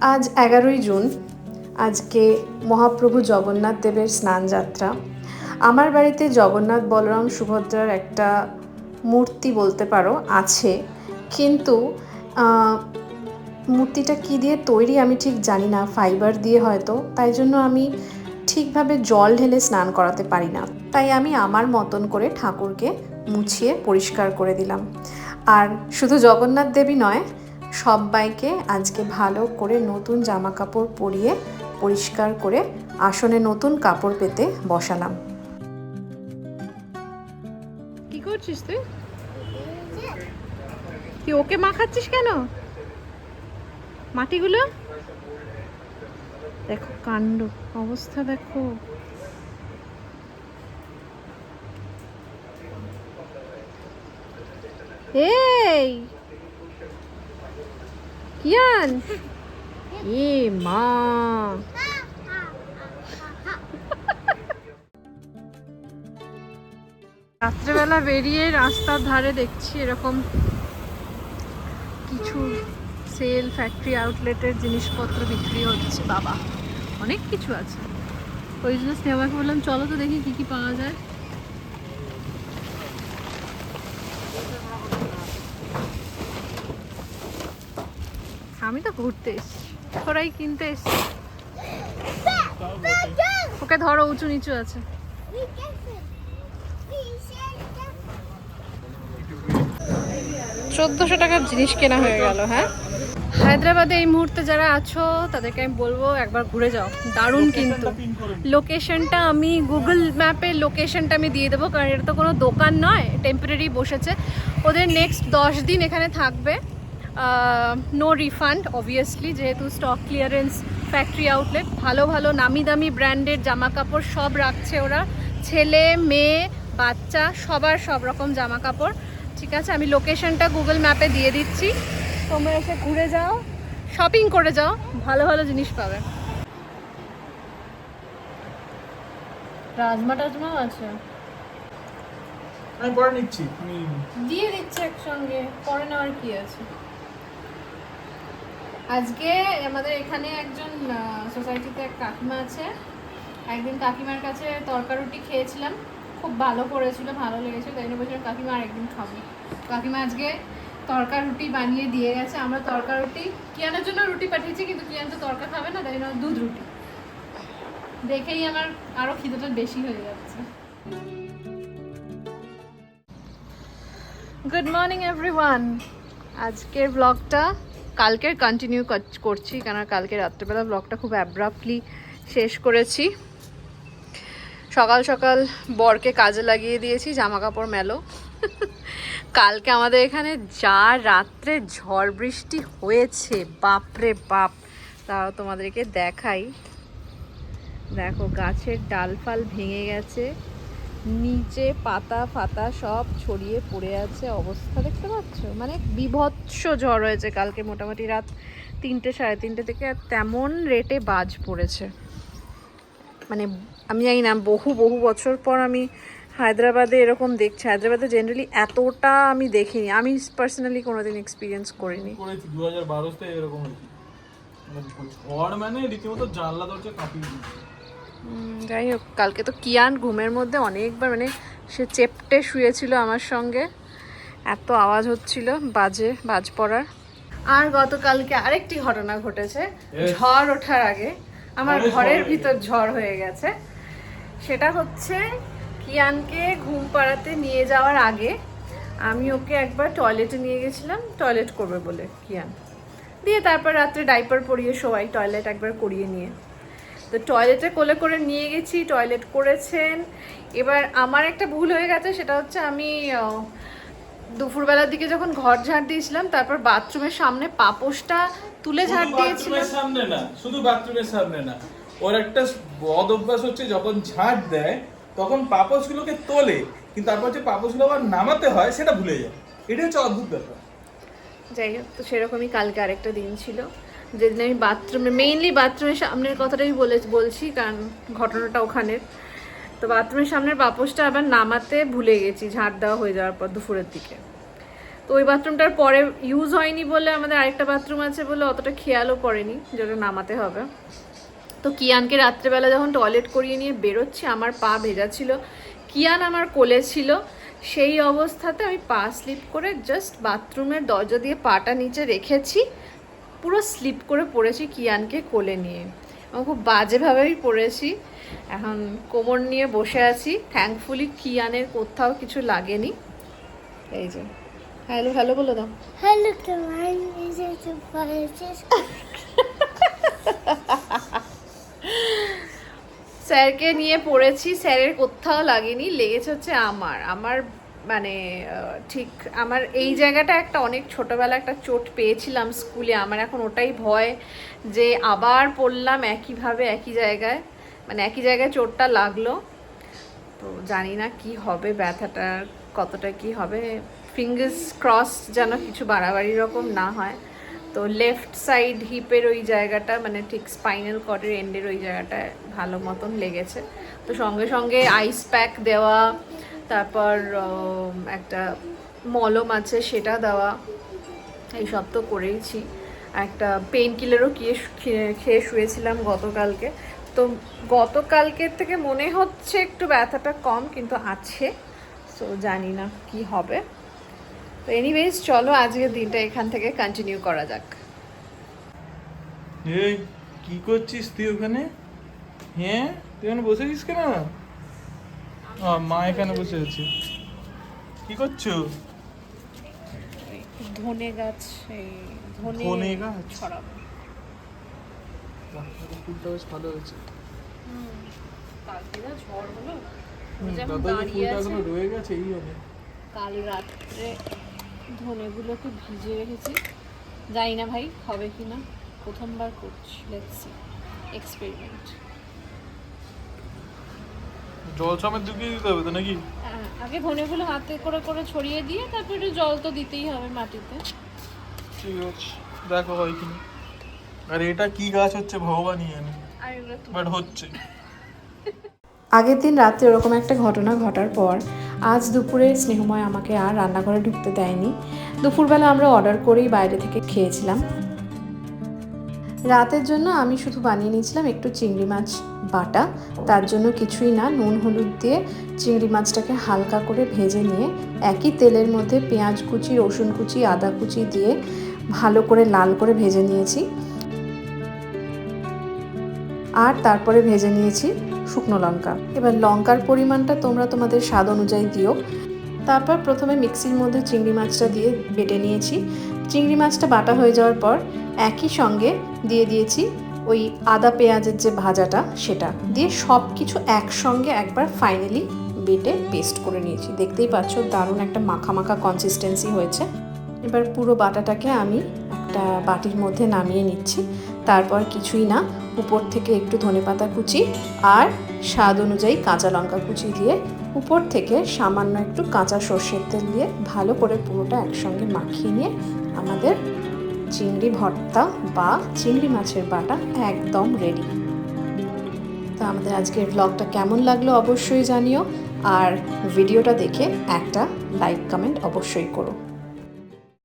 আজ এগারোই জুন। আজকে মহাপ্রভু জগন্নাথ দেবের স্নান যাত্রা। আমার বাড়িতে জগন্নাথ বলরাম সুভদ্রার একটা মূর্তি বলতে পারো, আছে। কিন্তু মূর্তিটা কী দিয়ে তৈরি আমি ঠিক জানি না, ফাইবার দিয়ে হয়তো। তাই জন্য আমি ঠিকভাবে জল ঢেলে স্নান করাতে পারি না। তাই আমি আমার মতন করে ঠাকুরকে মুছিয়ে পরিষ্কার করে দিলাম। আর শুধু জগন্নাথ দেবী নয় সবাইকে আজকে ভালো করে নতুন জামা কাপড় পরিয়ে পরিষ্কার করে আসনে নতুন কাপড় পেতে বসালাম। কি করছিস তুই? তুই ওকে মাখাচ্ছিস কেন? মাটিগুলো? দেখো কাণ্ড, অবস্থা দেখো। এই! এ মা রাত্রেবেলা বেরিয়ে রাস্তার ধারে দেখছি এরকম কিছু সেল ফ্যাক্টরি আউটলেটের জিনিসপত্র বিক্রি হচ্ছে। বাবা অনেক কিছু আছে। ওই জন্য স্নেহাকে বললাম চলো তো দেখি কি কি পাওয়া যায়। আমি তো ঘুরতে এসছি। ওরাই কিনতে এসছি। ওকে ধরো উঁচু নিচু আছে। চোদ্দোশো টাকার জিনিস কেনা হয়ে গেল হ্যাঁ? হায়দ্রাবাদে এই মুহূর্তে যারা আছো তাদেরকে আমি বলব একবার ঘুরে যাও। দারুণ কিন্তু। লোকেশনটা আমি গুগল ম্যাপে লোকেশনটা আমি দিয়ে দেবো কারণ এটা তো কোনো দোকান নয় টেম্পোরারি বসেছে। ওদের নেক্সট দশ দিন এখানে থাকবে। নো রিফান্ড অবভিয়াসলি যেহেতু স্টক ক্লিয়ারেন্স ফ্যাক্টরি আউটলেট ভালো ভালো নামি দামি ব্র্যান্ডের জামা কাপড় সব রাখছে ওরা। ছেলে মেয়ে বাচ্চা সবার সব রকম জামা কাপড় ঠিক আছে আমি লোকেশনটা গুগল ম্যাপে দিয়ে দিচ্ছি। তোমরা এসে ঘুরে যাও শপিং করে যাও ভালো ভালো জিনিস পাবে। রাজমা টাজমাও আছে। আমি পরে নিচ্ছি। দিয়ে দিচ্ছি একসঙ্গে পরে নেওয়ার কি আছে? আজকে আমাদের এখানে একজন সোসাইটিতে এক কাকিমা আছে। একদিন কাকিমার কাছে তরকা রুটি খেয়েছিলাম। খুব ভালো করেছিল, ভালো লেগেছিল, তাই জন্য বলছিলাম, কাকিমা আর একদিন খাব। কাকিমা আজকে তরকা রুটি বানিয়ে দিয়ে গেছে। আমরা তরকা রুটি কিয়ানের জন্য রুটি পাঠিয়েছি, কিন্তু কিয়ান তো তরকা খাবে না, তাই জন্য দুধ রুটি। দেখেই আমার আরও খিদেটা বেশি হয়ে যাচ্ছে। গুড মর্নিং এভরিওয়ান আজকের ব্লগটা কালকের কন্টিনিউ করছি কারণ কালকে রাত্রেবেলা ব্লগটা খুব অ্যাব্রাপ্টলি শেষ করেছি। সকাল সকাল বরকে কাজে লাগিয়ে দিয়েছি জামা কাপড় মেলো। কালকে আমাদের এখানে যা রাত্রে ঝড় বৃষ্টি হয়েছে, বাপরে বাপ! তাও তোমাদেরকে দেখাই। দেখো গাছের ডাল ফাল ভেঙে গেছে। নিচে পাতা ফাতা সব ছড়িয়ে পড়ে আছে, অবস্থা দেখতে পাচ্ছ? মানে বিভৎস ঝড় হয়েছে কালকে মোটামুটি রাত তিনটে, সাড়ে তিনটে থেকে তেমন রেটে বাজ পড়েছে। মানে আমি জানি না, বহু বহু বছর পর আমি হায়দ্রাবাদে এরকম দেখছি। হায়দ্রাবাদে জেনারেলি এতটা আমি দেখিনি। আমি পার্সোনালি কোনোদিন এক্সপিরিয়েন্স করিনি। মানে মানে জানলা দরজা কাঁপিয়ে যাই হোক কালকে তো কিয়ান ঘুমের মধ্যে অনেকবার মানে সে চেপটে শুয়েছিল আমার সঙ্গে। এত আওয়াজ হচ্ছিল বাজে বাজ পড়ার। আর গতকালকে আরেকটি ঘটনা ঘটেছে ঝড় ওঠার আগে। আমার ঘরের ভিতর ঝড় হয়ে গেছে। সেটা হচ্ছে কিয়ানকে ঘুম পাড়াতে নিয়ে যাওয়ার আগে আমি ওকে একবার টয়লেটে নিয়ে গেছিলাম টয়লেট করবে বলে কিয়ান। দিয়ে তারপর রাত্রে ডাইপার পরিয়ে সবাই টয়লেট একবার করিয়ে নিয়ে তো টয়লেটে কোলে করে নিয়ে গেছি টয়লেট করেছেন। এবার আমার একটা ভুল হয়ে গেছে সেটা হচ্ছে আমি দুপুরবেলার দিকে যখন ঘর ঝাড় দিয়েছিলাম তারপর বাথরুমের সামনে পাপোশটা তুলে ঝাড় দিয়েছিলাম। সামনে না শুধু বাথরুমের সামনে না। ওর একটা বদ অভ্যাস হচ্ছে যখন ঝাড় দেয় তখন পাপোশগুলোকে তোলে কিন্তু তারপর যে পাপোশগুলো আবার নামাতে হয় সেটা ভুলে যায়। এটা হচ্ছে অদ্ভুত ব্যাপার। যাই হোক তো সেরকমই কালকে আরেকটা দিন ছিল। যেদিন আমি বাথরুমে মেইনলি বাথরুমের সামনের কথাটাই বলে, বলছি, কারণ ঘটনাটা ওখানের। তো বাথরুমের সামনের বাপসটা আবার নামাতে ভুলে গেছি ঝাঁট দেওয়া হয়ে যাওয়ার পর দুপুরের দিকে। তো ওই বাথরুমটার পরে ইউজ হয়নি বলে আমাদের আরেকটা বাথরুম আছে বলে অতটা খেয়ালও পড়েনি যেটা নামাতে হবে। তো কিয়ানকে রাত্রেবেলা যখন টয়লেট করিয়ে নিয়ে বেরোচ্ছি, আমার পা ভেজা ছিল। কিয়ান আমার কোলে ছিল। সেই অবস্থাতে আমি পা স্লিপ করে জাস্ট বাথরুমের দরজা দিয়ে পাটা নিচে রেখেছি। পুরো স্লিপ করে পড়েছি কিয়ানকে কোলে নিয়ে। এবং খুব বাজেভাবেই পড়েছি। এখন কোমর নিয়ে বসে আছি। থ্যাঙ্কফুলি কিয়ানের কোথাও কিছু লাগেনি। এই যে। হ্যালো হ্যালো বলে দাও। হ্যালো স্যারকে নিয়ে পড়েছি। স্যারের কোথাও লাগেনি। লেগেছে হচ্ছে আমার। আমার মানে ঠিক আমার এই জায়গাটা একটা অনেক ছোটবেলা একটা চোট পেয়েছিলাম স্কুলে। আমার এখন ওটাই ভয় যে আবার পড়লাম একইভাবে, একই জায়গায়। মানে একই জায়গায় চোটটা লাগল। তো জানি না কি হবে, ব্যথাটা কতটা কি হবে। ফিঙ্গার্স ক্রস যেন কিছু বাড়াবাড়ি রকম না হয়। তো লেফট সাইড হিপের ওই জায়গাটা মানে ঠিক স্পাইনাল কর্ডের এন্ডের ওই জায়গাটায় ভালো মতন লেগেছে। তো সঙ্গে সঙ্গে আইস প্যাক দেওয়া তারপর একটা মলম আছে সেটা দেওয়া। এইসব তো করেইছি। একটা পেন কিলারও খেয়ে শুয়েছিলাম গতকালকে। তো গতকালকের থেকে মনে হচ্ছে একটু ব্যথাটা কম, কিন্তু আছে। সো জানি না কি হবে। তো এনিওয়েজ চলো আজকের দিনটা এখান থেকে কন্টিনিউ করা যাক। এই, কি করছিস তুই ওখানে? হ্যাঁ? তুই ওখানে বসে আছিস কেন? মা এখানে বসে আছে। কি করছ? ধনে গাছ ধনে গাছ? ছড়াবো। ফুলটা বেশ ভালো হয়েছে। কালকে যা ঝড় হলো রয়ে গেছে এই কাল রাত্রে ধনেগুলোকে ভিজে রেখেছি। জানি না ভাই হবে কি না প্রথমবার করছি লেটস সি এক্সপেরিমেন্ট জল সমেত ঢুকিয়ে দিতে হবে তো নাকি? আগে ধনেগুলো হাতে করে করে ছড়িয়ে দিয়ে তারপরে একটু জল তো দিতেই হবে মাটিতে। ঠিক আছে দেখো হয় কিনা আর এটা কি গাছ হচ্ছে ভগবানই জানে। বাট হচ্ছে। আগের দিন রাত্রে ওরকম একটা ঘটনা ঘটার পর আজ দুপুরে স্নেহময় আমাকে আর রান্নাঘরে ঢুকতে দেয়নি। দুপুরবেলা আমরা অর্ডার করেই বাইরে থেকে খেয়েছিলাম। রাতের জন্য আমি শুধু বানিয়ে নিয়েছিলাম একটু চিংড়ি মাছ। বাটা। তার জন্য কিছুই না, নুন, হলুদ দিয়ে চিংড়ি মাছটাকে হালকা করে ভেজে নিয়ে একই তেলের মধ্যে পেঁয়াজ কুচি, রসুন কুচি, আদা কুচি দিয়ে ভালো করে লাল করে ভেজে নিয়েছি। আর তারপরে ভেজে নিয়েছি শুকনো লঙ্কা। এবার লঙ্কার পরিমাণটা তোমরা তোমাদের স্বাদ অনুযায়ী দিও। তারপর প্রথমে মিক্সির মধ্যে চিংড়ি মাছটা দিয়ে বেটে নিয়েছি। চিংড়ি মাছটা বাটা হয়ে যাওয়ার পর একই সঙ্গে দিয়ে দিয়েছি ওই আদা পেঁয়াজের যে ভাজাটা, সেটা দিয়ে সব কিছু একসঙ্গে একবার ফাইনালি বেটে পেস্ট করে নিয়েছি। দেখতেই পাচ্ছ, দারুণ একটা মাখা মাখা কনসিস্টেন্সি হয়েছে। এবার পুরো বাটাটাকে আমি একটা বাটির মধ্যে নামিয়ে নিচ্ছি। তারপর কিছুই না, উপর থেকে একটু ধনেপাতা কুচি আর স্বাদ অনুযায়ী কাঁচা লঙ্কা কুচি দিয়ে উপর থেকে সামান্য একটু কাঁচা সর্ষের তেল দিয়ে ভালো করে পুরোটা একসঙ্গে মাখিয়ে নিয়ে আমাদের চিংড়ি ভর্তা বা চিংড়ি মাছের বাটা একদম রেডি তো আমাদের আজকের ব্লগটা কেমন লাগল অবশ্যই জানিও, আর ভিডিওটা দেখে একটা লাইক কমেন্ট অবশ্যই করো।